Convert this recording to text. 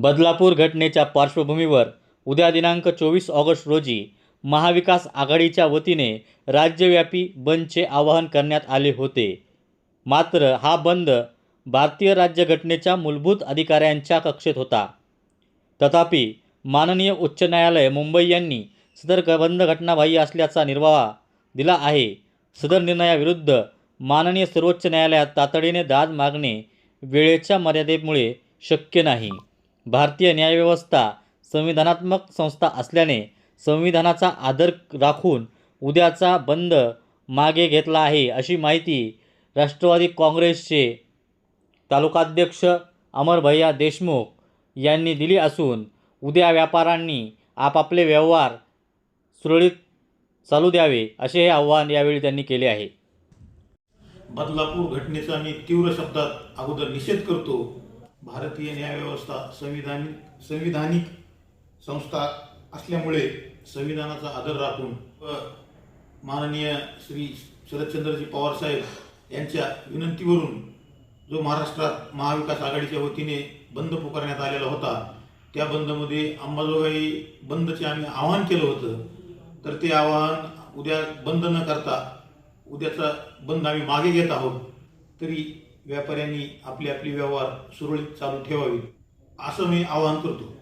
बदलापूर घटनेच्या पार्श्वभूमीवर उद्या दिनांक चोवीस ऑगस्ट रोजी महाविकास आघाडीच्या वतीने राज्यव्यापी बंदचे आवाहन करण्यात आले होते. मात्र हा बंद भारतीय राज्यघटनेच्या मूलभूत अधिकाऱ्यांच्या कक्षेत होता. तथापि माननीय उच्च न्यायालय मुंबई यांनी सदर बंद घटनाबाह्य असल्याचा निर्वाळा दिला आहे. सदर निर्णयाविरुद्ध माननीय सर्वोच्च न्यायालयात तातडीने दाद मागणे वेळेच्या मर्यादेमुळे शक्य नाही. भारतीय न्यायव्यवस्था संविधानात्मक संस्था असल्याने संविधानाचा आदर राखून उद्याचा बंद मागे घेतला आहे अशी माहिती राष्ट्रवादी काँग्रेसचे तालुकाध्यक्ष अमरभैया देशमुख यांनी दिली असून उद्या व्यापाऱ्यांनी आपापले व्यवहार सुरळीत चालू द्यावे असे हे आव्हान यावेळी त्यांनी केले आहे. बदलापूर घटनेचा मी तीव्र शब्दात अगोदर निषेध करतो. भारतीय न्यायव्यवस्था संविधानिक संविधानिक संस्था असल्यामुळे संविधानाचा आदर राखून व माननीय श्री शरदचंद्रजी पवार साहेब यांच्या विनंतीवरून जो महाराष्ट्रात महाविकास आघाडीच्या वतीने बंद पुकारण्यात आलेला होता त्या बंदमध्ये अंबाजोगाई बंदचे आम्ही आवाहन केलं होतं. तर ते आवाहन उद्या बंद न करता उद्याचा बंद आम्ही मागे घेत आहोत. तरी व्यापाऱ्यांनी आपली आपली व्यवहार सुरळीत चालू ठेवावी असं मी आवाहन करतो.